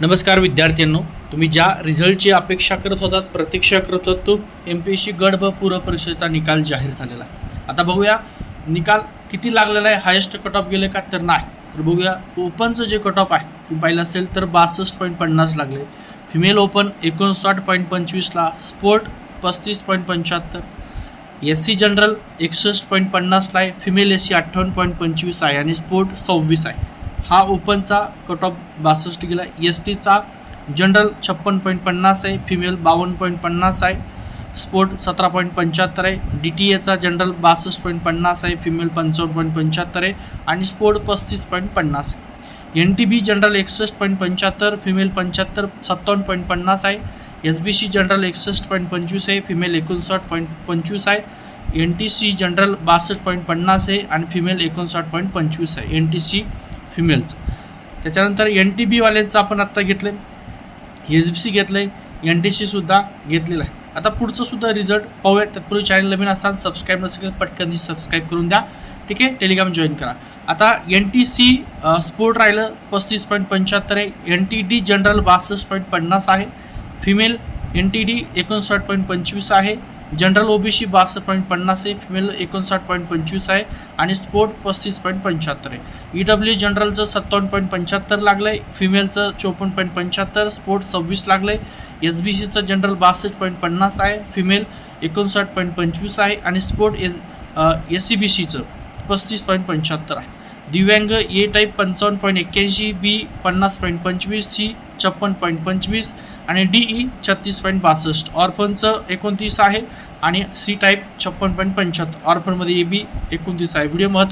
नमस्कार विद्यार्थ्यांनो तुम्ही ज्या रिझल्टची अपेक्षा करत होतात प्रतीक्षा करत होतात तो एम पी एस सी गड व पूर्व परीक्षेचा निकाल जाहीर झालेला आहे. आता बघूया निकाल किती लागलेला आहे हायेस्ट कट ऑफ गेले का तर नाही. तर बघूया ओपनचं जे कट ऑफ आहे तुम्ही पाहिलं असेल तर बासष्ट पॉईंट पन्नास लागले. फिमेल ओपन एकोणसाठ पॉईंट पंचवीसला स्पोर्ट पस्तीस पॉईंट पंच्याहत्तर. एस सी जनरल एकसष्ट पॉईंट पन्नासला आहे फिमेल एस सी अठ्ठावन्न पॉईंट पंचवीस आहे आणि स्पोर्ट सव्वीस आहे. हा ओपनचा कट ऑफ बासष्ट गेला. एस टीचा जनरल छप्पन पॉईंट पन्नास आहे फिमेल बावन्न पॉईंट पन्नास आहे स्पोर्ट सतरा पॉईंट पंच्याहत्तर आहे डी टी एचा जनरल बासष्ट पॉईंट पन्नास आहे फिमेल पंचावन्न पॉईंट पंच्याहत्तर आहे आणि स्पोर्ट पस्तीस पॉईंट पन्नास आहे. एन टी बी जनरल एकसष्ट पॉईंट पंच्याहत्तर फिमेल पंच्याहत्तर सत्तावन्न पॉईंट पन्नास आहे. एस बी सी जनरल एकसष्ट पॉईंट पंचवीस आहे फिमेल एकोणसाठ पॉईंट पंचवीस आहे. एन टी सी जनरल बासष्ट पॉईंट पन्नास आहे आणि फिमेल एकोणसाठ पॉईंट पंचवीस आहे. एन टी सी फिमेलचं त्याच्यानंतर एन टी बीवाल्याचं आपण आत्ता घेतलं आहे एस बी सी घेतलं आहे एन टी सीसुद्धा घेतलेलं आहे. आता पुढचं सुद्धा रिझल्ट पाहूया. तत्पूर्वी चॅनल नवीन असाल सबस्क्राईब नसेल पटकन सबस्क्राईब करून द्या. ठीक आहे? टेलिग्राम जॉईन करा. आता एन टी सी स्पोर्ट राहिलं पस्तीस पॉईंट पंच्याहत्तर आहे. एन टी डी जनरल बासष्ट पॉईंट पन्नास आहे. फिमेल एन टी डी एकोणसाठ पॉईंट पंचवीस आहे. जनरल ओ बी सी बासष्ट पॉईंट पन्नास आहे फिमेल एकोणसाठ पॉईंट पंचवीस आहे आणि स्पोर्ट पस्तीस पॉईंट पंच्याहत्तर आहे. ई डब्ल्यू जनरलचं सत्तावन्न पॉईंट पंच्याहत्तर लागलं आहे फिमेलचं चोपन्न पॉईंट पंच्याहत्तर स्पोर्ट सव्वीस लागलं आहे एस बी सीचं जनरल बासष्ट पॉईंट पन्नास आहे फिमेल एकोणसाठ पॉईंट पंचवीस आहे आणि sport S S C B सीचं पस्तीस पॉईंट पंच्याहत्तर आहे. दिव्यांग ए टाईप पंचावन्न पॉईंट एक्क्याऐंशी बी पन्नास पॉईंट पंचवीस सी छप्पन पॉईंट पंचवीस आणि डी ई छत्तीस पॉईंट बासष्ट. ऑर्फनचं एकोणतीस आहे आणि सी टाईप छप्पन पॉईंट पंच्याहत्तर. ऑर्फनमध्ये ए बी एकोणतीस आहे. व्हिडिओ महत्त्व